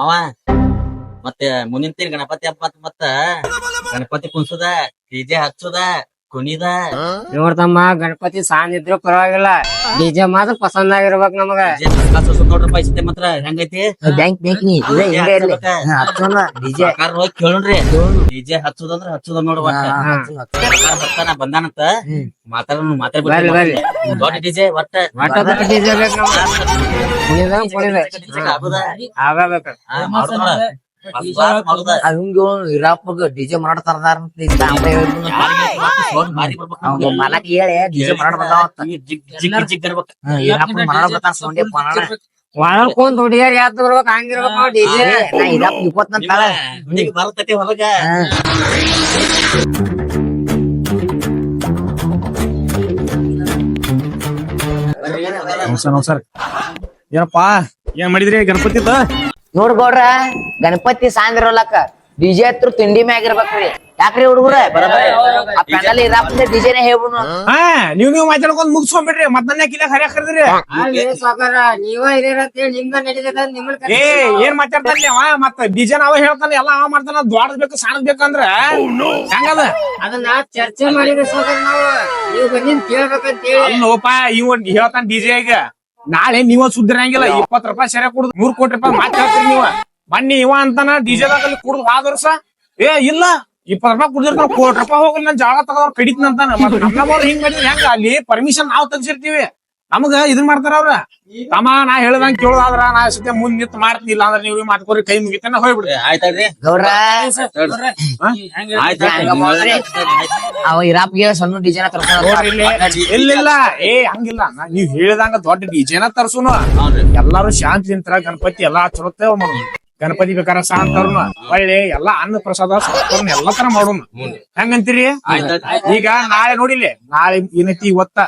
ಮಾವ ಮತ್ತೆ ಮುಂದಿನ ತಿಂಗ್ ಗಣಪತಿ ಹಬ್ಬ ಮತ್ ಮತ್ತ. ಗಣಪತಿ ಕುಂಸುದ ಡಿಜೆ ಹಚ್ಚುದ ಕುಣಿದ. ನೋಡ್ತಮ್ಮ ಗಣಪತಿ ಸಾನ್ ಇದ್ರು ಪರವಾಗಿಲ್ಲ. ಡಿಜೆ ಮಾತ್ರ ಪಸಂದ್ ಆಗಿರ್ಬೇಕು ನಮಗ. ನೋಡ್ರಿ ಪೈಸೆ ಮತ್ರ ಹೆಂಗೈತಿ? ಬ್ಯಾಂಕ್ ಬ್ಯಾಂಕ್ ನೀ ಡಿಜೆ ಹೋಗಿ ಕೇಳ್ರಿ ಡಿಜೆ ಹಚ್ಚುದಂದ್ರ ಹಚ್ಚುದ ನೋಡುವ ಬರ್ತಾನ ಬಂದಾನಂತ. ಮಾತಾಡ ಮಾತಾಡ್ಬಿಡ್ರಿ. ದೊಡ್ಡ ಡಿಜೆ ಒಟ್ಟ. ಡಿಜೆ ಬೇಕು ಕುಣಿದ ಕುಣಿದ. ಹಂಗ ಇರಾಪಗ ಡಿಜೆ ಮಾಡತಾರದಾರ ತರದಾರ. ಮಲಕ್ ಹೇಳಿ ಡಿಜೆ. ಇರಾಪ ಸೌಂಡೆ ಒಳಗ್ ಕುಂತ ಹುಡುಗಿಯರ್ ಯಾತ್ ಬರ್ಬೇಕ್? ಹಂಗಿರ್ಬೇಕು ಡಿಜೆ ನಾ ಇರಾಪ ಇಪ್ಪತ್ ನಿಮ್ಮ ಹುಡುಗಿ ಬರ್ತೈತಿ ಹೊರಗ ನಮಸ್ಕಾರ ನಮಸ್ಕಾರ. ಏನಪ್ಪಾ ಏನ್ ಮಾಡಿದ್ರಿ ಗಣಪತಿ ನೋಡ್ ಗೌಡ್ರ ಗಣಪತಿ ಸಾಂದ್ರಲಕ್ಕ ಡಿಜೆ ಹತ್ರ ತಿಂಡಿ ಮ್ಯಾಗಿರ್ಬೇಕ್ರಿ ಯಾಕ್ರಿ ಹುಡುಗರ? ಆ ಪೆಂಡಲ್ ಇರಾಪಂದ ಡಿಜೆನೆ ಹೇಳ್ಬಿಡು ಹಾ. ನೀವ್ ನೀವು ಮಾತಾಡ್ಕೊಂಡ್ ಮುಗಿಸ್ಕೊಂಡ್ಬಿಡ್ರಿ ಮತ್ ನನ್ನ ಕಿಲ್ಲ ಹರಿಯ ಕರೆದ್ರಿ ಏ ಏನ್ ಮಾತಾಡ್ತಾನೆ ಅವ? ಮತ್ತ ಡಿಜೆ ಅವ ಹೇಳ್ತಾನೆ ಎಲ್ಲ ಅವ ಮಾಡ್ತಾನ ದ್ವಾಡದ್ ಬೇಕು ಸಾಣದ್ ಬೇಕಂದ್ರ ಹೆಂಗದ? ಅದನ್ನ ಚರ್ಚೆ ಮಾಡಿದ್ರೆ ಸಾಕಾರ ನಾವು. ನೀವು ಬಂದಿನ್ ಕೇಳ್ಬೇಕಂತ ಹೇಳಿ ಅಲ್ಲೋಪ ಇವ ಹೇಳ್ತಾನ ಡಿಜೆ ಈಗ. ನಾಳೆ ನೀವ ಸುದ್ದಿ ಇರಂಗಿಲ್ಲ ಇಪ್ಪತ್ ರೂಪಾಯಿ ಸರಿಯಾಗಿ ಕುಡ್ದು ಮೂರ್ ಕೋಟಿ ರೂಪಾಯಿ ಮಾತಾಡ್ತೀರಿ ನೀವ. ಬನ್ನಿ ಇವ ಅಂತಾನ ಡೀಸೆಲ್ ಅಲ್ಲಿ ಕುಡ್ದು ಹಾದ್ರಸ ವರ್ಷ. ಏ, ಇಲ್ಲ ಇಪ್ಪತ್ ರೂಪಾಯಿ ಕುಡಿದಿರ್ತಾನ ಕೋಟಿ ರೂಪಾಯಿ ಹೋಗಲಿ, ನನ್ ಜಾಗ ತಗೋ ಕಡಿತನಂತಾನ ಹಿಂಗ್ ಮಾಡಿದ್ರೆ ಹೆಂಗ? ಅಲ್ಲಿ ಪರ್ಮಿಷನ್ ನಾವ್ ತೆಗ್ಸಿರ್ತೀವಿ. ನಮಗ ಇದನ್ ಮಾಡ್ತಾರ ಅವ್ರ? ತಮ್ಮ ನಾ ಹೇಳ್ದಂಗ್ ಕೇಳೋದಾದ್ರ ನಾ ಸತ್ಯ ಮುಂದ್ ನಿಂತ್ ಮಾಡ್ತೀನಿ ಇಲ್ಲ ಅಂದ್ರೆ ನೀವು ಮಾಡ್ಕೊರಿ ಕೈ ಮುಗಿತಾನ ಹೋಗ್ಬಿಡ್ರಿ ಏ, ಗೌಡ್ರ ಆಯ್ತು ಹಂಗ ಮಾಡ್ರಿ. ಅವ ಇರಾಪ್ಗೆ ಸಣ್ಣ ಡಿಜೆನ ಇಲ್ಲಿ. ಇಲ್ಲಿಲ್ಲ. ಏ ಹಂಗಿಲ್ಲ. ನಾ ನೀವ್ ಹೇಳ್ದಂಗ ದೊಡ್ಡ ಡಿಜೆನ ತರ್ಸುನು. ಎಲ್ಲಾರು ಶಾಂತಿ ನಿಂತರ ಗಣಪತಿ ಎಲ್ಲಾ ಚಲೋತ್ತೆ ಮಾಡೋಣ ಗಣಪತಿ ಬೇಕಾರ ಶಾಂತರ್ನ ಒಳ್ಳೆ ಎಲ್ಲಾ ಅನ್ನ ಪ್ರಸಾದ ಎಲ್ಲಾ ತರ ಮಾಡೋಣ ಹೆಂಗಂತೀರಿ? ಈಗ ನಾಳೆ ನೋಡಿಲಿ ನಾಳೆ ಏನೈತಿ ಇವತ್ತ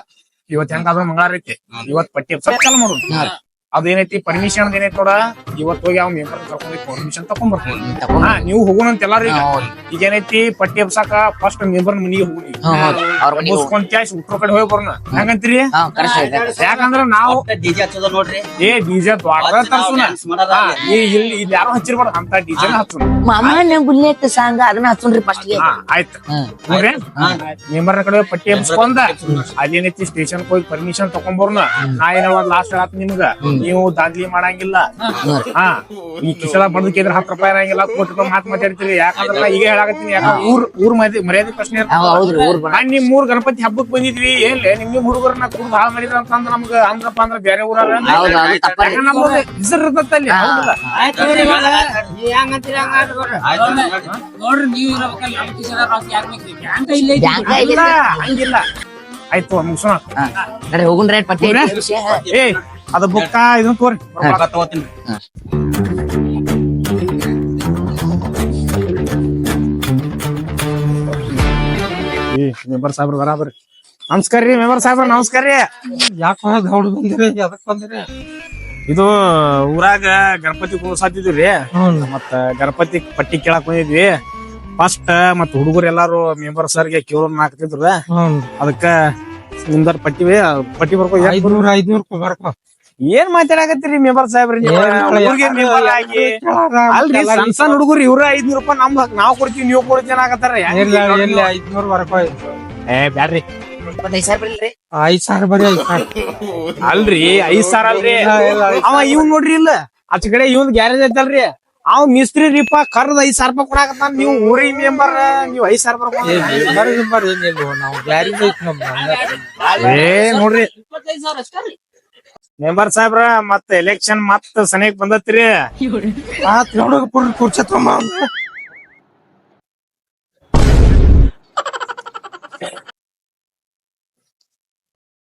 ಇವತ್ ಹೆಂಗ ಅದ ಇವತ್ತು ಐತಿ. ಇವತ್ ಪಟ್ಟಿ ಚಾಲು ಮಾಡೋಣ ಅದೇನೈತಿ? ಪರ್ಮಿಷನ್ ಏನೈತಿ ನೋಡ? ಇವತ್ತು ಹೋಗಿ ಅವ್ನ ಮೆಂಬರ್ ಕರ್ಕೊಂಡ್ ಪರ್ಮಿಷನ್ ತಕೊಂಡ್ ಬರ್ತೀನಿ ಹಾ ನೀವು ಹೋಗೋಣ ಅಂತ ಎಲ್ಲಾರು ಈಗ. ಏನೈತಿ ಪಟ್ಟಿ ಹಬ್ಸಾಕ ಫಸ್ಟ್ ಮೆಂಬರ್ ಮನಿಗೆ ಹೋಗಿ. ಮುಸ್ಕೊಂಡ್ ಕ್ಯಾಶ್ ಉತ್ತರ ಕಡೆ ಹೋಗಿ ಬರೋಣ? ಹೆಂಗಂತೀರಿ? ಹಾ ಕರೆಕ್ಟ್ ಐತೆ ಯಾಕಂದ್ರ ನಾವು ಡಿಜೆ ಹಚ್ಚೋದ ನೋಡ್ರಿ. ಏ ಡಿಜೆ ಹಾ, ಈ ಇಲ್ಲಿ ಇಲ್ಲಿ ಯಾರು ಹಚ್ಚಿರ್ಬಾರ್ದು? ಅಂತ ಡಿಜೆ ಹಚ್ಚೋಣ. ಬುಲ್ಲೆಟ್ ಸಾಂಗ ಅದನ್ನ ಹಚ್ಚೋಣ್ರಿ ಫಸ್ಟ್ ಆಯ್ತು. ಮೆಂಬರ್ ಕಡೆ ಪಟ್ಟಿ ಹಬ್ಸ್ಕೊಂಡ ಅಲ್ಲಿ ಏನೈತಿ ಸ್ಟೇಷನ್ ಹೋಗಿ ಪರ್ಮಿಷನ್ ತಗೊಂಡ್ಬರ್ನ ನಾ ಏನ ಲಾಸ್ಟ್ ಆತ ನಿಮ್ಗ. ನೀವು ದಾದ್ಲಿ ಮಾಡಂಗಿಲ್ಲ. ಹಾ ಈ ಕಿಸಲ ಬಡ್ದಕ್ಕಿದ್ರೆ ಹತ್ತು ರೂಪಾಯಿ ಇರಂಗಿಲ್ಲ ಕೋಟಿ ರೂಪಾಯಿ ಮಾತು ಮಾತಾಡ್ತೀರಿ ಯಾಕಂದ್ರ ಈಗ ಹೇಳಾಕತ್ತೀನಿ ಯಾಕಂದ್ರ ಊರ್ ಊರ್ ಮರ್ಯಾದೆ ಮರ್ಯಾದೆ ಪ್ರಶ್ನೆ ಇರ್ತದೆ. ನಿಮ್ ಮೂರ್ ಗಣಪತಿ ಹಬ್ಬಕ್ ಬಂದಿದ್ವಿ ಏನ್ ನಿಮ್ ನಿಮ್ ಹುಡುಗರನ್ನ ಕುಡ್ದು ಹಾಳು ಮಾಡಿದ್ರ ಅಂತಂದ್ರ ನಮ್ಗ ಅಂದ್ರಪ್ಪ ಅಂದ್ರ ಬೇರೆ ಊರ ಹೆಸರು ನೋಡ್ರಿ ನೀವ್ ಇರ್ಬೇಕಲ್ಲ ರಾಕ್ ಬೇಕ್ರಿ ಬ್ಯಾಂಕ್ ಇಲ್ಲೇ ಹಂಗಿಲ್ಲ ಆಯ್ತು ಮುಗಿಸೋಣ ಪಟ್ಟಿ. ಏ ಅದ ಬುಕ್ಕ ಇದನ್ನ ತೋರಿ. ರೊಕ್ಕ ತಗೋತೀನಿ. ಏ ಮೆಂಬರ್ ಸಾಹೇಬ್ರ ಬರಾಬರಿ ನಮಸ್ಕಾರ ರೀ ಮೆಂಬರ್ ಸಾಹೇಬ್ರ ನಮಸ್ಕಾರ ರೀ. ಯಾಕೆ ದೌಡ್ ಬಂದಿರಿ ಅದಕ್ಕೆ ಬಂದಿರಿ? ಇದು ಊರಾಗ ಗಣಪತಿ ಕೂರ್ಸಾತಿದ್ವಿ ರೀ. ಮತ್ತ ಗಣಪತಿ ಪಟ್ಟಿ ಕೇಳಕ್ ಬಂದಿದ್ವಿ. ಫಸ್ಟ್ ಮತ್ತ ಹುಡುಗರು ಎಲ್ಲಾರು ಮೆಂಬರ್ ಸರ್ಗೆ ಕೇಳೋನ್ ಹಾಕ್ತಿದ್ರು. ಅದಕ್ಕ ನಿಮ್ದಾರ ಪಟ್ಟಿ ಪಟ್ಟಿ ಬರ್ಕೋ ಐದ್ನೂರ ಬರ್ಕೊ? ಐದ್ನೂರ್ ಐದ್ನೂರ್ ಬರ್ಕೊ. ಏನ್ ಮಾತಾಡಕತ್ತೀರಿ ಮೆಂಬರ್ ಸಾಹೇಬ್ರಿ ಅಲ್ರಿ ಸಣ್ಣ ಸಣ್ಣ ಹುಡುಗರು ಇವ್ರ ಐದ್ನೂರ್ ರೂಪಾಯಿ ನಮ್ ನಾವ್ ಕೊಡ್ತೀವಿ ನೀವು ಕೊಡ್ತೀವಿ ಆಗತ್ತಾರ ಐದ್ನೂರ್ ಏ ಬ್ಯಾಡ್ರಿ. ಐದ್ ಸಾವಿರ ಬರೀ ಐದ್ ಸಾವಿರ. ಅಲ್ರಿ ಐದ್ ಸಾವಿರ ಅಲ್ರಿ. ಅವ ಇವ್ ನೋಡ್ರಿ ಇಲ್ಲ. ಆಚ ಕಡೆ ಇವನ್ ಗ್ಯಾರೇಜ್ ಐತಲ್ರಿ. ಅವ್ ಮಿಸ್ತ್ರಿ ರೀಪ ಕರ್ದ ಐದ್ ಸಾವಿರ ರೂಪಾಯಿ ಕೊಡಾಕತ್ತಾನ. ನೀವು ಊರಿ ಮೆಂಬರ್ ನೀವು ಐದ್ ಸಾವಿರ ರೂಪಾಯಿ ಏನ್ ನಾವು ಗ್ಯಾರೇಜ್ ಐತಿ ಏ ನೋಡ್ರಿ. ಮೆಂಬರ್ ಸಾಹೇಬ್ರ ಮತ್ತ ಎಲೆಕ್ಷನ್ ಮತ್ತ ಸನೇಕ್ ಬಂದತ್ರಿ. ಆತ್ ನೋಡಕ್ ಪುರ್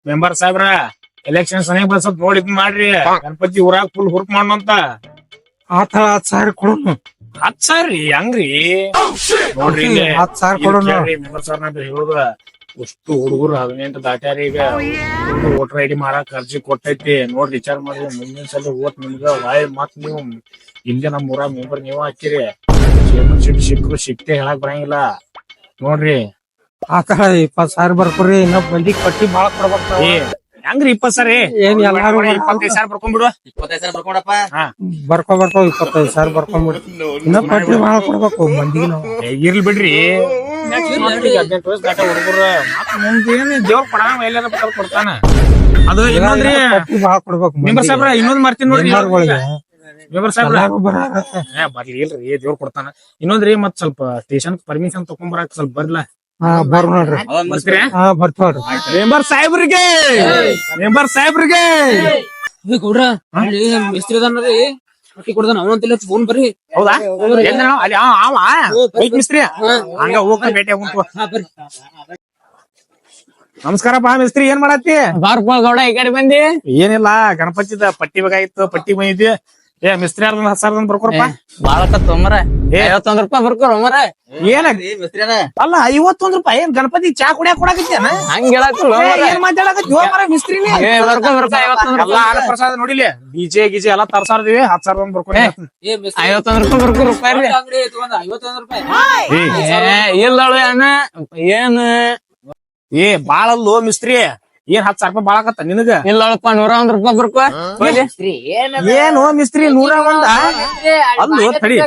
ಮೆಂಬರ್ ಸಾಹೇಬ್ರ ಎಲೆಕ್ಷನ್ ಸನೇಕ್ ಬಂದ್ ಸ್ವಲ್ಪ ನೋಡಿ ಇದ್ ಮಾಡ್ರಿ. ಗಣಪತಿ ಊರಾಗ ಫುಲ್ ಹುರ್ಕ್ ಮಾಡೋಂತ ಆತ ಹತ್ ಸಾವಿರ ಕೊಡೋನು. ಹತ್ ಸಾವಿರ ರೀ ಹಂಗ್ರಿ? ನೋಡ್ರಿ ಇಲ್ಲಿ. ಹತ್ ಸಾವಿರ ಕೇಳ್ರಿ ಮೆಂಬರ್ ಸಾಹೇಬ್ರ ಹೇಳುದ. ಅಷ್ಟು ಹುಡುಗರು ಹದಿನೆಂಟು ದಾಟ್ಯಾರ ಈಗ. ವೋಟರ್ ಐಡಿ ಮಾಡಾಕ ಅರ್ಜಿ ಕೊಟ್ಟೈತಿ. ನೋಡ್ರಿ ವಿಚಾರ ಮಾಡಿ ಮುಂದಿನ ಸಲ ಓಟ್ ನಿಮ್ಗ ವಾಯ್ ಮತ್ ನೀವು ಹಿಂದೆ ನಮ್ ಊರಾಗ ಮೆಂಬರ್ ನೀವ್ ಹಾಕಿರಿ. ಚೇರ್ಮನ್ ಸೀಟ್ ಸಿಕ್ಕರು ಸಿಕ್ತೆ ಹೇಳಕ್ ಬರಂಗಿಲ್ಲ. ನೋಡ್ರಿ. ಆತ ಇಪ್ಪತ್ ಸಾವಿರ ಬರ್ಕೊರಿ ಇನ್ನೊಬ್ ಮಂದಿ ಪಟ್ಟಿ ಬಾಳ ಕೊಡ್ಬೇಕು ಏ ಹೆಂಗ್ರಿ ಇಪ್ಪತ್ ಸರಿ? ಏನ್ ಎಲ್ಲಾರು ಇಪ್ಪತ್ತೈದು ಸಾವಿರ ಬರ್ಕೊಂಡ್ಬಿಡು. ಇಪ್ಪತ್ತೈದು ಸಾವಿರ ಬರ್ಕೊಂಡಪ್ಪ. ಬರ್ಕೊ ಬರ್ಕೊ ಇಪ್ಪತ್ತೈದು ಸಾವಿರ ಬರ್ಕೊಂಬಿಡಿ ಇನ್ನ ಪಟ್ಟಿ ಮಾಡ ಕೊಡ್ಬೇಕು ಮಂದಿಗೆ ನಾವು. ಇರ್ಲಿ ಬಿಡ್ರಿ. ಹದಿನೆಂಟು ವಯಸ್ಸು ದಾಟ ಹುಡುಗರು. ಮತ್ ಮುಂದೇನು ದೇವ್ರ ಕೊಡಂಗ ಎಲ್ಲಾರ ಬೇಕಾದ್ರೆ ಕೊಡ್ತಾನ. ಅದು ಇನ್ನೊಂದ್ರಿ ಭಾಳ ಕೊಡ್ಬೇಕು ಇನ್ನೊಂದ್ ಮಾಡ್ತೀನಿ ಮೆಂಬರ್ ಸಾಹೇಬ್ರ. ಬರ್ಲಿ ಇಲ್ರಿ ದೇವ್ರ ಕೊಡ್ತಾನ. ಇನ್ನೊಂದ್ರಿ ಮತ್ ಸ್ವಲ್ಪ ಸ್ಟೇಷನ್ ಪರ್ಮಿಷನ್ ತಗೊಂಬರಾಕ್ ಸ್ವಲ್ಪ ಬರ್ಲಾ. ಹಾ ಬರ್ ನೋಡ್ರಿ. ಹಾ ಬರ್ತಾವ್ರಿ ಮೆಂಬರ್ ಸಾಹೇಬ್ರಿಗೆ ಮೆಂಬರ್ ಸಾಹೇಬ್ರಿಗೆ. ಗೌಡ್ರ ಮಿಸ್ತ್ರಿ ಅದಾನ್ರಿ ಪಟ್ಟಿ ಕೊಡ್ದಾನ ಅವನಂತಿಲ್ಲ ಫೋನ್ ಬರ್ರಿ. ಹೌದಾ? ಅಲ್ಲಿ ಅವ ಅವ ಬೈಕ್ ಮಿಸ್ತ್ರಿ? ಹಂಗ ಹೋಗ್ತಾ ಭೇಟಿ ಆಗುಂತು ನಮಸ್ಕಾರ ಬಾ ನಮಸ್ಕಾರಪ್ಪ ಮಿಸ್ತ್ರಿ ಏನ್ ಮಾಡತ್ತಿ? ಬಾರ್ಕೊ ಗೌಡ ಈ ಕಡೆ ಬಂದಿ. ಏನಿಲ್ಲ ಗಣಪತಿದ ಪಟ್ಟಿ ಬೇಕಾಗಿತ್ತು ಪಟ್ಟಿ ಬಂದಿದ್ವಿ. ಏ ಮಿಸ್ತ್ರಿ ಅರ್ಧ ಹತ್ತು ಸಾವಿರದ ಬರ್ಕೊರಪ್ಪ. ಬಾಳ ತೊಂಬರ ಐವತ್ತೊಂದ್ ರೂಪಾಯಿ ಬರ್ಕೊರ ಮರ ಏನ? ಅಲ್ಲ ಐವತ್ತೊಂದ್ ರೂಪಾಯಿ ಏನ್ ಗಣಪತಿ ಚಾ ಕುಡಿಯಾಕ ಕೊಡಾಕತ್ತೇನ ಹಂಗ ಏನ್ ಮಾತಾಡಕತ್ತಿ? ಮರ ಮಿಸ್ತ್ರಿನೇ ಪ್ರಸಾದ ನೋಡಿಲಿ. ಡಿಜೆ ಗಿಜೆ ಎಲ್ಲಾ ತರ್ಸಾರ್ದಿವಿ. ಹತ್ ಸಾವಿರದ ಬರ್ಕೊಂಡ್ ಬರ್ಕೊಂಡು ಐವತ್ತೊಂದ್ ರೂಪಾಯಿ ಬರ್ಕೊ ರೂಪಾಯಿ ರೀ ಅಂಗಡಿ ತಗೊಂಡ ರೂಪಾಯಿ ಏ ಇಲ್ಲಳು ಅಣ್ಣ ಏನ್? ಏ ಬಾಳಲ್ಲೋ ಮಿಸ್ತ್ರಿ. ಏನ್ ಹತ್ತು ಸಾವಿರ ರೂಪಾಯಿ ಬಾಳಕತ್ತ ನಿನಗ? ಇಲ್ಲಪ್ಪ ನೂರ ಒಂದ್ ರೂಪಾಯಿ ಬರ್ಕ ಏನು ಮಿಸ್ತ್ರಿ ನೂರ ಒಂದ? ಅಲ್ಲೋ ತಡಿ.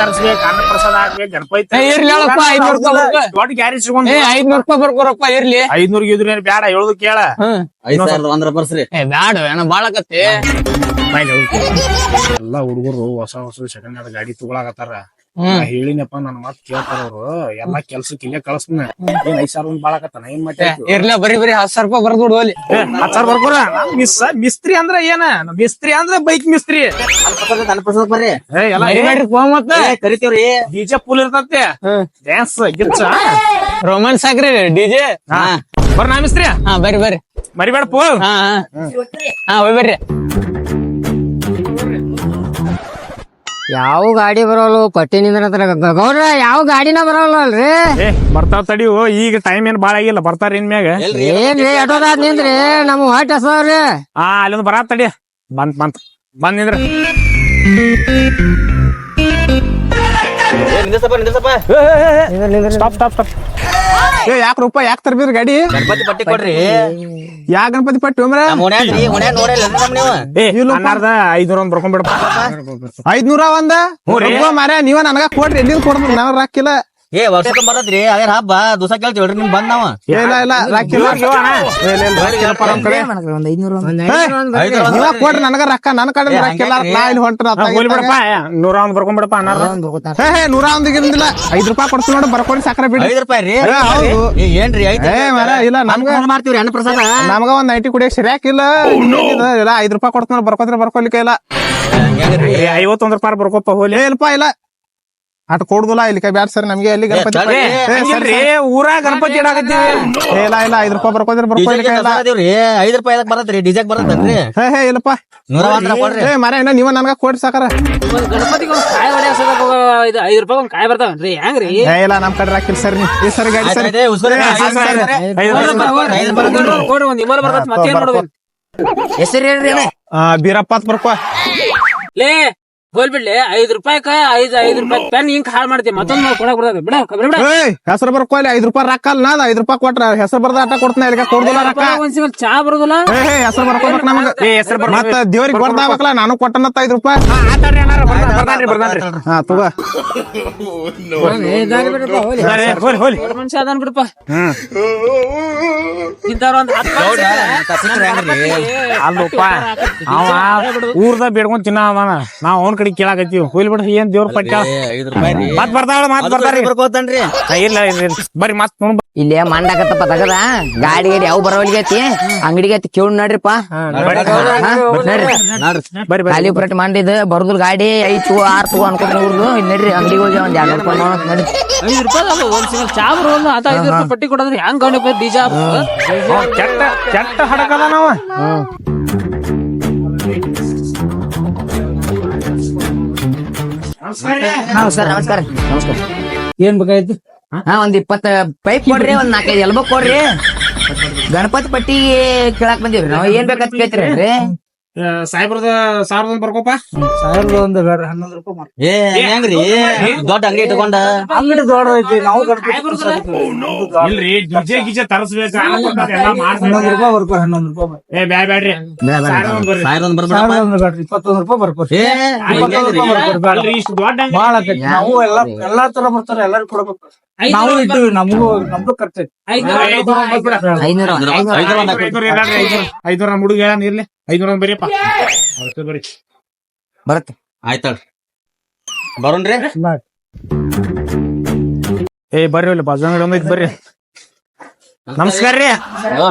ತರ್ಸ್ಬೇಕು ಅನ್ನ ಪ್ರಸಾದ ಹಾಕ್ಬೇಕು ಗಣಪತಿ ಐನೂರು ರೂಪಾಯಿ ದೊಡ್ಡ ಗ್ಯಾರೇಜ್ ಸಿಗೊಂಡ್ ಐದ್ನೂರ್ ರೂಪಾಯಿ ಬರ್ಕೊರಪ್ಪ ಇರ್ಲಿ. ಐದ್ನೂರ್ ಇದ್ರ ಏನ್ ಬ್ಯಾಡ ಹೇಳುದು ಕೇಳ. ಐದ್ ಸಾವಿರದ ಒಂದ್ರ ಬರ್ಸ್ರಿ. ಬ್ಯಾಡ ಅಣ್ಣ ಬಾಳಕತ್ತೆ ಎಲ್ಲಾ ಹುಡುಗರು ಹೊಸ ಹೊಸ ಸೆಕೆಂಡ್ ಹ್ಯಾಂಡ್ ಗಾಡಿ ತಗೊಳಕತ್ತಾರ. ನಾ ಹೇಳಿನಪ್ಪ ನನ್ನ ಮಾತು ಕೇಳ್ತಾರ ಅವ್ರು. ಎಲ್ಲಾ ಕೆಲ್ಸಕ್ಕೆ ಇಲ್ಲೇ ಕಳಿಸ್ತೀನಿ ಏನ್ ಐದ್ ಸಾವಿರ ಒಂದ್ ಬಾಳಕತ್ತಾನ ಏನ್ ಮತ್ತೆ ಇರ್ಲ ಬರೀ ಬರೀ ಹತ್ತು ಸಾವಿರ ರೂಪಾಯಿ ಬರ್ದು ಅಲ್ಲಿ. ಹತ್ತು ಸಾವಿರ ಬರ್ಕೋರ ಮಿಸ್ ಮಿಸ್ತ್ರಿ ಅಂದ್ರ ಏನ? ಮಿಸ್ತ್ರಿ ಅಂದ್ರ ಬೈಕ್ ಮಿಸ್ತ್ರಿ. ಬರ್ರಿ ಕರಿತೀವ್ರಿ. ಡಿಜೆ ಫುಲ್ ಇರ್ತತ್ತೆ ಡ್ಯಾನ್ಸ್ ಗಿಚ್ಚ. ರೊಮ್ಯಾನ್ಸ್ ಹಾಕ್ರಿ ಡಿಜೆ ಹಾ. ಬರ್ ನಾ ಮಿಸ್ತ್ರಿ? ಹಾ ಬರ್ರಿ ಬರ್ರಿ. ಮರಿಬೇಡ ಪೋ ಹಾ ಹಾ. ಹಾ ಹೋಯ್ ಬರ್ರಿ. ಯಾವ ಗಾಡಿ ಬರೋಲ್ಲ ಪಟ್ಟಿ ನಿಂದ್ರ ಗೌಡ್ರ ಯಾವ ಗಾಡಿನ ಬರೋಲ್ಲ ಅಲ್ರಿ ಏ ಬರ್ತಾವ ತಡಿವು ಈಗ ಟೈಮ್ ಏನ್ ಬಾಳ ಆಗಿಲ್ಲ ಬರ್ತಾರ ಇನ್ ಮ್ಯಾಗ. ಏನ್ರಿ ಆಟೋದಾದ್ ನಿಂದ್ರಿ? ನಮ್ ಹೊಟ್ಟೆ ಹಸವ್ರಿ ಆ ಅಲ್ಲೊಂದು ಬರ ತಡಿ. ಬಂತ್ ಬಂತ್. ಬಂದ್ ನಿಂದ್ರ. ನಿಂದ್ರಸಪ್ಪ ನಿಂದ್ರಸಪ್ಪ. Stop stop stop. ಏ ಯಾಕ ರೂಪಾಯಿ ಯಾಕೆ ತರ್ಬಿದ್ರಿ ಗಾಡಿ? ಗಣಪತಿ ಪಟ್ಟಿ ಕೊಡ್ರಿ. ಯಾ ಗಣಪತಿ ಪಟ್ಟಿ ಒಮ್ರ ಐದ್ನೂರ ಒಂದ್ ಬರ್ಕೊಂಡ್ಬಿಡಪ್ಪ ಐದ್ನೂರ ಒಂದ? ಮಾರ ನೀವ ನನಗ ಕೊಡ್ರಿ ಎಲ್ಲಿ ಕೊಡ್ರಿ? ನಾವ್ ರಾಕಿಲ್ಲ ಏ ವರ್ಷಕ್ಕೆ ಬರದ್ರಿ ಅದೇ ಹಬ್ಬ ದಿವಸ ಕೇಳ್ತೀವಿ ನಿಮ್ ಬಂದ್ ನಾವ. ಇಲ್ಲ ಇಲ್ಲ ರಾಕಿಲ್ಲ ನೀವ ಕೊಡ್ರಿ ನನಗ ರೊಕ್ಕ ನನ್ ಕಡೆ ಇಲ್ಲ. ನಾ ಇಲ್ಲಿ ಹೊಂಟ್ರ ಬಿಡಪ್ಪ. ನೂರ ಒಂದ್ ಬರ್ಕೊಂಡ್ಬಿಡಪ್ಪ ನೂರ ಒಂದ್ ಐದ್ ರೂಪಾಯಿ ಕೊಡ್ತೀವಿ ನೋಡಿ ಬರ್ಕೊಂಡು ಸಕ್ಕರೆ ಬಿಡಿ. ಐದ್ ರೂಪಾಯಿ ರೀ. ಏನ್ರಿ ಇಲ್ಲ ನಮ್ಗ ಮಾಡ್ತೀವ್ರಿ ಅನ್ನ ಪ್ರಸಾದ? ನಮಗ ಒಂದ್ ನೈಟಿ ಕುಡಿಯಕ್ ಸರಿಯಾಕಿಲ್ಲ ಇಲ್ಲ. ಐದ್ ರೂಪಾಯಿ ಕೊಡ್ತೀನಿ ಬರ್ಕೋದ್ರ ಬರ್ಕೊಲಿಕ್ಕೆ ಇಲ್ಲ. ಐವತ್ತೊಂದ್ ರೂಪಾಯಿ ಬರ್ಕೋಪ್ಪ ಹೋಲಿ ಇಲ್ಪ ಇಲ್ಲ. ಅಟ್ ಕೊಡುದಿಲ್ಲ ಇಲ್ಲಿ ಕೈ ಬ್ಯಾಡ ಸರ್ ನಮ್ಗೆ ಎಲ್ಲಿ ಗಣಪತಿ ಊರಾಗ ಏ, ಗಣಪತಿ ಇಡಾಕತ್ತೀವಿ ಏ, ಇಲ್ಲ ಇಲ್ಲ ಐದ್ ರೂಪಾಯಿ ಬರ್ಕೋದ್ರ ಇಲ್ಲ ಐದ್ ರೂಪಾಯಿ ಬರತ್ರಿ? ಡಿಜೆಕ್ ಬರತ್ತನ್ರಿ? ಹೇ ಹೇ ಇಲ್ಲಪ್ಪ. ನೂರ ಒಂದ್ರ ಕೊಡ್ರಿ. ಏ ಮರ ಏನ ನೀವ ನನ್ಗ ಕೊಡ್ರಿ ಸಾಕಾರ. ಗಣಪತಿಗೆ ಒಂದು ಕಾಯಿ ಇದು ಐದ್ ರೂಪಾಯಿ ಒಂದ್ ಕಾಯಿ ಬರ್ತಾವನ್ರಿ? ಹೆಂಗ್ರಿ? ಏ ಇಲ್ಲ ನಮ್ ಕಡೆ ರಾಕಿಲ್ ಸರ್ ನೀ ಈ ಸರ್ ಗಾಡಿ ಸರ್. ಆಯ್ತ್ ಆಯ್ತ್, ಉಸ್ಕೊರಿ, ಏ, ಐದ್ ಸರಿ, ರೂಪಾಯಿ ಸರಿ. ಐದ್ ಐದ್ ರೂಪಾಯಿ ಐದ್ ರೂಪಾಯಿ ಕೊಡ್ರಿ. ಒಂದ್ ಇಮಲ್ ಬರ್ತೈತಿ ಮತ್ತೇನ್ ಬರ್ಕೊ. ಹೆಸರು ಹೇಳ್ರಿ ಅಣ್ಣ. ಆ, ಬೀರಪ್ಪ ಅಂತ ಬರ್ಕೋ. ಲೇ ಹೋಲ್ ಬಿಡ್ಲಿ ಐದ್ ರೂಪಾಯಿಕ ಐದ್ ಐದ್ ರೂಪಾಯಿ ಪೆನ್ ಹಿಂಗ್ ಹಾಳ್ ಮಾಡ್ತೀವಿ ಮತ್ತೊಂದ್ ನಾವು ಕೊಡಕ್ ಬಿಡೋದು. ಬಿಡ ಬಿಡ ಹೆಸರು ಬರ್ಕೋ ಅಲ್ಲಿ ಐದ್ ರೂಪಾಯಿ ರೊಕ್ಕ ನಾ ಐದ್ ರೂಪಾಯಿ ಕೊಟ್ರ ಹೆಸರು ಬರ್ದ ಆಟ ಕೊಡ್ತಾನ ಇಲ್ಲಿ ಕೊಡ್ದಿಲ್ಲ ರೊಕ್ಕ. ಒಂದ್ ಹೆಸರು ಚಾ ಬರೋದಿಲ್ಲ? ಹೆಸರು ಬರ್ಕೋಬೇಕು ನಮಗ. ಮತ್ತ ದೇವ್ರಿಗೆ ಬರ್ದಾಬೇಕಲ್ಲ ನಾನು ಕೊಟ್ಟನತ್ತ ಐದ್ ರೂಪಾಯಿ. ಹಾ ತಗೋ. ಹೋಲಿ. ಹೋಲಿ. ಮನುಷ್ಯ ಅದಾನ್ ಬಿಡಪ್ಪ. ಒಂದ್ ಅಲ್ಲಪ್ಪ ಅವ ಊರ್ದ ಬೇಡ್ಕೊಂಡ್ ತಿನ್ನ ಅದಾನ ನಾವ್ ಅವನ್ ಕಡೆ ಕೇಳಾಕತ್ತೀವಿ. ಹೋಗ್ಲಿ ಬಿಡ್ರಿ ಏನ್ ದೇವ್ರ ಪಟ್ಟ? ಮತ್ ಬರ್ತಾಳ ಮತ್ ಬರ್ತಾರಿ ಬರ್ಕೋತಾನ್ರಿ ಇಲ್ಲ ಇಲ್ಲ ಇಲ್ಲ. ಬರ್ರಿ ಮತ್ ನೋಡ್ ಇಲ್ಲೇ ಮಂಡಾಕತ್ತಪ್ಪ ತಗದ. ಗಾಡಿ ಗಾಡಿ ಯಾವ ಬರವಲ್ಗೈತಿ ಅಂಗಡಿಗೆ ಐತಿ ಕೇಳ್ ನೋಡ್ರಿಪ್ಪ. ಬರ್ರಿ ಖಾಲಿ ಪುರಟ್ ಮಾಡಿದ್ ಬರದ್ರ ಗಾಡಿ ಐತು ಆರ್ ತಗೋ ಅನ್ಕೊಂಡ್ ಇವ್ರದು ಇಲ್ಲಿ ನಡ್ರಿ ಅಂಗಡಿಗೆ ಹೋಗಿ ಒಂದ್ ಎರಡು ರೂಪಾಯಿ ನೋಡ್ ನಡ್ರಿ. ಐದ್ ರೂಪಾಯಿ ಅದ ಒಂದ್ ಸಿಂಗಲ್ ಚಾ ಒಂದು ಆತ ಐದ್ ರೂಪಾಯಿ ಪಟ್ಟಿ ಕೊಡೋದ್ರಿ ಹೆಂಗ್ ಗಂಡ ಬೀಜ ಕೆಟ್ಟ ಕೆಟ್ಟ ಹಡಕದ ನಾವ. ನಮಸ್ಕಾರ. ನಮಸ್ಕಾರ ನಮಸ್ಕಾರ. ಏನ್ ಬೇಕಾಯ್ತು ಹಾ ಒಂದ್ ಇಪ್ಪತ್ತ ಪೈಪ್ ಕೊಡ್ರಿ ಒಂದ್ ನಾಲ್ಕೈದು ಎಲ್ಬೋ ಕೊಡ್ರಿ. ಗಣಪತಿ ಪಟ್ಟಿ ಕೇಳಾಕ್ ಬಂದಿವ್ರಿ. ನಾವ್ ಏನ್ ಬೇಕಂತ ಕೇಳ್ತೀರೇನ್ರಿ? ಸಾಹೇಬ್ರದ ಸಾವಿರದ ಒಂದ್ ಬರ್ಕೋಪ ಸಾವಿರದ ಒಂದ್ ಬೇಡ ಹನ್ನೊಂದು ರೂಪಾಯಿ ಮಾಡು. ಏ ಹೆಂಗ್ರಿ? ದೊಡ್ಡ ಅಂಗಡಿ ಇಟ್ಕೊಂಡ? ಅಂಗಡಿ ದೊಡ್ಡದೈತಿ ನಾವು ಗಣಪತಿ ಕುಂದ್ರಸಾಕತ್ತೀವಿ. ನಮ್ದು ದೊಡ್ಡ- ಇಲ್ರಿ ಡಿಜೆ ಗಿಜೆ ತರಿಸ್ಬೇಕು. ಹನ್ನೊಂದು ರೂಪಾಯಿ ಬರ್ಕೊ ಹನ್ನೊಂದು ರೂಪಾಯಿ ಬರ್ಕೊ. ಏ ಬ್ಯಾ ಬ್ಯಾಡ್ರಿ. ಸಾವಿರದ ಒಂದ್ ಬರ್ರಿ. ಸಾವಿರ ಒಂದ್ ಬರ್ಬೇಡಪ್ಪ. ಸಾವಿರದ ಒಂದು ಬೇಡ್ರಿ ಇಪ್ಪತ್ತೊಂದು ರೂಪಾಯಿ ಬರ್ಕೋ. ಇಪ್ಪತ್ತೊಂದು ರೂಪಾಯಿ ಬೇಡ. ಇಷ್ಟು ದೊಡ್ಡ ನಾವು ಎಲ್ಲಾ ಎಲ್ಲಾ ತರ ಬರ್ತಾರೆ ಎಲ್ಲರಿಗೂ ಕೊಡ್ಬೇಕು. ನಾವು ಇಟ್ಟಿವಿ ನಮಗೂ ನಮ್ದು ಖರ್ಚೈತಿ ಐದ್ನೂರ ಹುಡುಗ ಇರ್ಲಿ ಐದ್ನೂರ ಬರೀಪ್ಪ ಬರಿ ಬರ್ರಿ ಬರತ್ತೆ ಆಯ್ತಾಳ ಬರೋಣ್ರಿ ಏ ಬರ್ರಿ ಅಲ್ಲಿ ಬಾಜು ಅಂಗಡಿ ಒಂದೈತಿ ಬರ್ರಿ ನಮಸ್ಕಾರ ರೀ.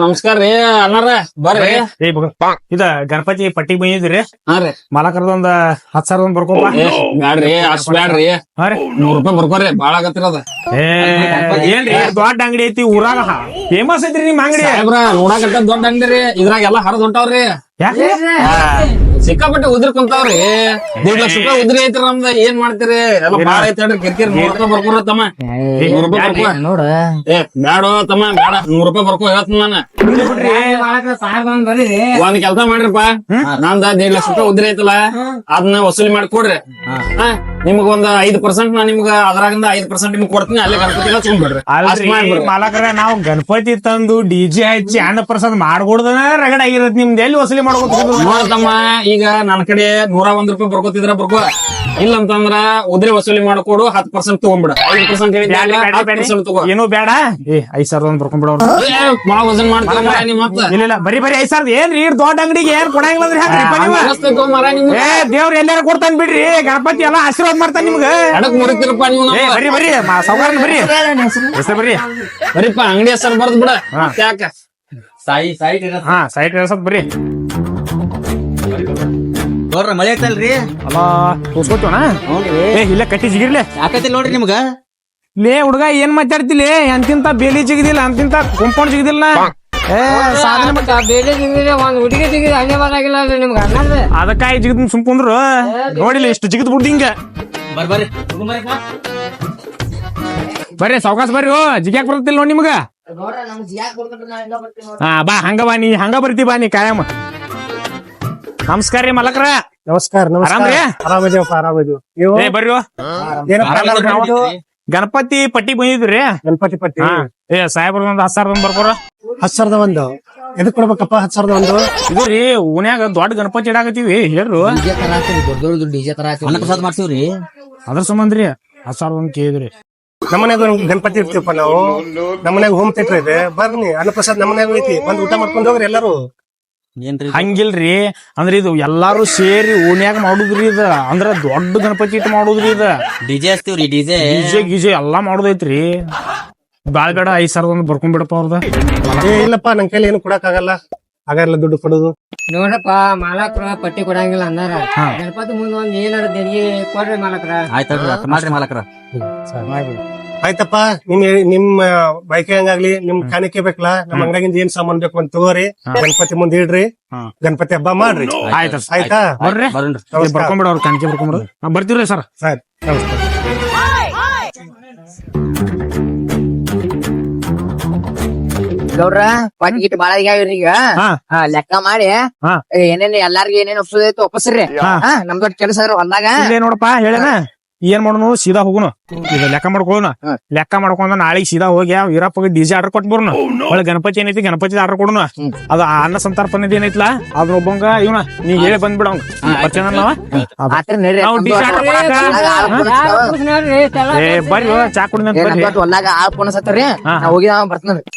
ನಮಸ್ಕಾರ ರೀ. ಅಣ್ಣಾರ ಬರ್ರಿ. ಏ ಬಗ ಇದ ಗಣಪತಿ ಪಟ್ಟಿ ಬಂದಿದ್ರಿ ಹಾ ರೀ. ಮಾಲಕರದ ಒಂದ್ ಹತ್ ಸಾವಿರದ ಒಂದ್ ಬರ್ಕೋಪ ಬ್ಯಾಡ್ರಿ ಅಷ್ಟ್ ಬ್ಯಾಡ್ರಿ. ಹಾ ರೀ. ನೂರ್ ರೂಪಾಯಿ ಬರ್ಕೋರಿ ಬಾಳ ಆಗತ್ತಿರದ ಏ ಏನ್ರಿ ದೊಡ್ಡ ಅಂಗಡಿ ಐತಿ ಊರಾಗ ಫೇಮಸ್ ಐತ್ರಿ ನಿಮ್ ಅಂಗಡಿ. ನೋಡಾಕ ದೊಡ್ಡ ಅಂಗಡಿ ರೀ. ಇದ್ರಾಗ ಎಲ್ಲಾ ಹರದ್ ಹೊಂಟಾವ್ರಿ. ಯಾಕ್ರಿ? ಸಿಕ್ಕಾಪಟ್ಟೆ ಉದ್ರಿ ಕುಂತಾವ್ರಿ ಮೂರ್ ಲಕ್ಷ ರೂಪಾಯಿ ಉದ್ರಿ ಐತ್ರಿ ನಮ್ದ ಏನ್ ಮಾಡ್ತೀರಿ? ಎಲ್ಲ ಬಾಳ ಐತಿ ಹೇಳ್ರಿ ಕಿರ್ಕಿರಿ ನೂರ್ ರೂಪಾಯಿ ಬರ್ಕೋರ ತಮ್ಮ. ನೂರ್ ರೂಪಾಯಿ ಬರ್ಕೋ ನೋಡ. ಏ ಬ್ಯಾಡೋ ತಮ್ಮ ಬ್ಯಾಡ. ನೂರ್ ರೂಪಾಯಿ ಬರ್ಕೋ ಹೇಳ್ತೀನಿ ನಾನು. ಒಂದ್ ಕೆಲ್ಸ ಮಾಡ್ರಿಪ್ಪ. ನಂದ ದೇಡ್ ಲಕ್ಷ ರೂಪಾಯಿ ಉದ್ರಿ ಐತಲ್ಲ ಅದನ್ನ ವಸೂಲಿ ಮಾಡಿ ಕೊಡ್ರಿ. ಹಾ. ನಿಮ್ಗ ಒಂದ್ ಐದ್ ಪರ್ಸೆಂಟ್ ನಾ ನಿಮ್ಗ ಅದ್ರಾಗಿಂದ ಐದ್ ಪರ್ಸೆಂಟ್ ನಿಮ್ಗೆ ಕೊಡ್ತೀನಿ ಅಲ್ಲೇ ಗಣಪತಿ ಹಚ್ಕೊಂಡ್ಬಿಡ್ರಿ ಅಲ್ರಿ ಮಾಲಕರ ನಾವು ಗಣಪತಿ ತಂದು ಡಿಜೆ ಹಚ್ಚಿ ಅನ್ನ ಪರ್ಸೆಂಟ್ ಮಾಡ್ಕೊಡ್ದನ ರಗಡ ಆಗಿರತ್ ನಿಮ್ದು. ಎಲ್ಲಿ ವಸೂಲಿ ಮಾಡ್ಕೊತ ನೋಡತಮ್ಮ ಈಗ ನನ್ ಕಡೆ ನೂರ ಒಂದ್ ರೂಪಾಯಿ ಬರ್ಕೋತಿದ್ರ ಬರ್ಕೋ. ಇಲ್ಲ ಅಂತಂದ್ರ ಉದ್ರಿ ವಸೂಲಿ ಮಾಡ್ಕೊಡು ಹತ್ ಪರ್ಸೆಂಟ್ ತಗೊಂಡ್ಬಿಡ ಐದು ಪರ್ಸೆಂಟ್ ಏನು ತಗೋ. ಏನೋ ಬೇಡ ಏ ಐದ್ ಸಾವಿರದ ಒಂದ್ ಬರ್ಕೊಂಡ್ಬಿಡವ್ರ ಏ, ಬಾಳ ವಜನ್ ಮಾಡ್ತಾರ ಇಲ್ಲ ಇಲ್ಲ ಬರೀ ಬರೀ ಐದ್ ಸಾವಿರದ. ಏನ್ರಿ ಇಷ್ಟ್ ದೊಡ್ಡ ಅಂಗಡಿಗೆ ಏನ್ ಕೊಡಂಗಿಲ್ಲ ಅಂದ್ರೆ ಏ ದೇವ್ರ ಎಲ್ಲಾರ ಕೊಡ್ತಾನ ಬಿಡ್ರಿ. ಗಣಪತಿ ಎಲ್ಲ ಆಶೀರ್ವಾದ ಮಾಡ್ತಾನ ನಿಮ್ಗ. ಎಡಕ್ ಮುರಿತಿರಪ್ಪ ನೀವು. ಬರೀ ಬರೀ ಸೌಕಾರ ಬರೀ. ಹೆಸರು ಬರೀ. ಬರೀಪ್ಪ ಅಂಗಡಿ ಹೆಸರು ಬರ್ದ್ ಬಿಡ. ಯಾಕ? ಸಾಯಿ ಸಾಯಿ ಇಡ. ಹಾ ಸಾಯಿ ಇಳಿಸೋದ್ ಬರೀ ನೋಡ್ರಿ ಮಳೆ ಐತಲ್ರಿ? ಅಲ್ಲ ತೋರ್ಸ್ಕೊತೀವಣ ಹ್ಞೂನ್ರಿ ಏ ಇಲ್ಲ ಕಟ್ಟಿ ಜಿಗಿರ್ಲೆ. ಯಾಕೈತಿ ನೋಡ್ರಿ ನಿಮ್ಗ? ಲೇ ಹುಡುಗ ಏನ್ ಮಾತಾಡ್ತಿಲಿ? ಅಂತಿಂತ ಬೇಲಿ ಜಿಗಿದಿಲ್ಲ ಅಂತಿಂತ ಕುಂಪೌಂಡ್ ಜಿಗಿದಿಲ್ಲ? ಏ ಸಾಧನೆ ಮತ್ತ ಬೇರೆ ಜಿಗಿದ್ರೆ ಒಂದ್ ಹುಡುಗಿ ಜಿಗಿದ್ರೆ ಹಂಗೆ ಬರಾಗಿಲ್ಲ ನಿಮ್ಗೆ ಅದಕ್ಕಾಗಿ ಜಿಗದ್ ಸುಮ್ ಕುಂದ್ರು. ನೋಡಿಲ್ಲ ಇಷ್ಟು ಜಿಗಿದ್ ಬಿಡ್ದು ಹಿಂಗ. ಬರ್ರಿ ಬರ್ರಿ. ಬರ್ರಿ ಸಾವ್ಕಾಸ್ ಬರ್ರಿ ಓ ಜಿಗ್ಯಾಕ್ ಬರ್ತಿಲ್ಲ ನೋಡಿ ನಿಮ್ಗ. ಹಾ ಬಾ ಹಂಗ ಬಾ ನೀ ಹಂಗ ಬರ್ತಿ ಬಾ ನೀ ಕಾಯಂ. ನಮಸ್ಕಾರ ರೀ ಮಲಕ್ರ. ನಮಸ್ಕಾರ ನಮಸ್ಕಾರ. ಆರಾಮ್ರಿ? ಆರಾಮಿದೇವಪ್ಪ ಆರಾಮಿದೇವ್. ನೀವು? ಏ ಬರ್ರಿ. ಏನಪ್ಪ ನಾವು. ಗಣಪತಿ ಪಟ್ಟಿ ಬಂದಿದ್ರಿ ಗಣಪತಿ ಪಟ್ಟಿ. ಹಾ. ಏ ಸಾಹೇಬ್ರ ಒಂದ್ ಹತ್ ಸಾವಿರದ ಒಂದ್ ಬರ್ಕೋರ ಹತ್ ಸಾವಿರದ ಒಂದು. ಎದಕ್ ಕೊಡ್ಬೇಕಪ್ಪ ಹತ್ ಸಾವಿರದ ಒಂದು? ಇದು ರೀ ಓನ್ಯಾಗ ದೊಡ್ಡ ಗಣಪತಿ ಇಡಾಕತ್ತೀವಿ ಹೇಳ್ರು. ಡಿಜೆ ತರ ಹಾಕ್ತೀವಿ ದೊಡ್ಡ ದೊಡ್ಡ ಡಿಜೆ ತರ ಹಾಕ್ತೀವಿ ಅನ್ನ ಪ್ರಸಾದ್ ಮಾಡ್ತೀವ್ರಿ? ಅದ್ರ ಸಂಬಂಧ ರೀ ಹತ್ ಸಾವಿರದ ಒಂದ್ ಕೇಳಿದ್ರಿ. ನಮ್ಮನೆಗ ಗಣಪತಿ ಇರ್ತೀವಪ್ಪ ನಾವು. ನಮ್ಮನೆಗ ಹೋಮ್ ಥಿಯೇಟರ್ ಇದೆ. ಬರ್ರಿ ಅನ್ನಪ್ರಸಾದ್ ನಮ್ಮನ್ಯಾಗ ಐತಿ ಬಂದ್ ಊಟ ಮಾಡ್ಕೊಂಡ್ ಹೋಗ್ರಿ ಎಲ್ಲಾರು. ಏನ್ರಿ ಹಂಗಿಲ್ರಿ. ಅಂದ್ರ ಇದು ಎಲ್ಲಾರು ಸೇರಿ ಓಣ್ಯಾಗ ಮಾಡುದ್ರಿ ಇದ. ಅಂದ್ರ ದೊಡ್ಡ ಗಣಪತಿ ಇಟ್ಟು ಮಾಡುದ್ರಿ ಇದ. ಡಿಜೆ ಹಚ್ತೀವ್ರಿ ಡಿಜೆ ಡಿಜೆ ಗಿಜೆ ಎಲ್ಲಾ ಮಾಡುದೈತ್ರಿ. ಬಾಳ್ ಬೇಡ ಐದ್ ಸಾವಿರದ ಒಂದು ಬರ್ಕೊಂಡ್ ಬಿಡಪ್ಪ ಅವ್ರದ. ಏ ಇಲ್ಲಪ್ಪ ನನ್ ಕೈಲಿ ಏನು ಕೊಡಕ್ ಆಗಲ್ಲ ಆಗಲ್ಲ ದುಡ್ಡು ಕೊಡೋದು. ನೋಡಪ್ಪ ಮಾಲಕ್ರ ಪಟ್ಟಿ ಕೊಡಂಗಿಲ್ಲ ಅಂದಾರ. ಗಣಪತಿ ಮುಂದೆ ಒಂದ್ ಏನಾರ ದೇಣಿಗೆ ಕೊಡ್ರಿ ಮಾಲಕ್ರ. ಆಯ್ತಾ ಅಷ್ಟ್ ಮಾಡ್ರಿ ಮಾಲಕ್ರ. ಆಯ್ತಪ್ಪ ನಿಮ್ ನಿಮ್ಮ ಬೈಕ್ ಹಂಗಾಗ್ಲಿ ನಿಮ್ ಕಾಣಿಕೆ ಬೇಕಲ್ಲ? ನಮ್ ಅಂಗಡಿಯಿಂದ ಏನ್ ಸಾಮಾನ್ ಬೇಕು ಅಂತ ತಗೋರಿ ಗಣಪತಿ ಮುಂದೆ ಇಡ್ರಿ ಗಣಪತಿ ಹಬ್ಬ ಮಾಡ್ರಿ. ಆಯ್ತ ಆಯ್ತಾ? ಬರ್ರಿ. ಅವ್ರ ಕಾಣಿಕೆ ಬರ್ತೀವ್ರಿ ಸರ್. ಸರ್ ನಮಸ್ಕಾರ. ಗೌಡ್ರ ಗಿಟ್ ಬಾಳ ಈಗ. ಹಾ. ಹಾ, ಲೆಕ್ಕ ಮಾಡಿ. ಹಾ. ಏನೇನ್ ಏನೇನು ಏನೇನ್ ಒಪ್ಸೋದೈತೆ ಒಪ್ಪಸ್ರಿ ಹಾ. ಹಾ ನಮ್ ದೊಡ್ಡ ಕೆಲಸ ಅಂದಾಗ ಹೊಲ್ದಾಗ. ಇಲ್ಲೇ ನೋಡಪ್ಪ ಹೇಳೇನ? ಏನ್ ಮಾಡೋನು? ಸೀದಾ ಹೋಗುನು. ಈಗ ಲೆಕ್ಕ ಮಾಡ್ಕೊಳ್ಳೋಣ. ಲೆಕ್ಕ ಮಾಡ್ಕೊಂಡ ನಾಳೆಗ್ ಸೀದಾ ಹೋಗಿ ವೀರಪ್ಪಗೆ ಡಿಜೆ ಆರ್ಡರ್ ಕೊಟ್ಬಿಡ್ನು. ಒಳ್ಳೆ ಗಣಪತಿ ಏನೈತಿ ಗಣಪತಿ ಆರ್ಡರ್ ಕೊಡೋಣ. ಅದು ಅನ್ನ ಸಂತರ್ಪಣದ ಏನೈತ್ಲ? ಅದ್ರ ಒಬ್ಬಂಗ ಇವನ ನೀ ಹೇಳಿ ಬಂದ್ಬಿಡ ಬರ್ರಿ ಚಾ ಕುಡಿ ಏ, ನಮ್ ಬರ್ರಿ ದೊಡ್ಡ ಹೊಲ್ದಾಗ ಆಳ್ ಪುನಸ್ತರಿ ಹಾ. ನಾ ಹೋಗಿ ಬರ್ತಾನ ಬರ್ತೀನಿ